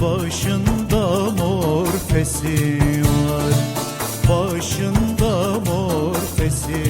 Başında morfesi var. Başında morfesi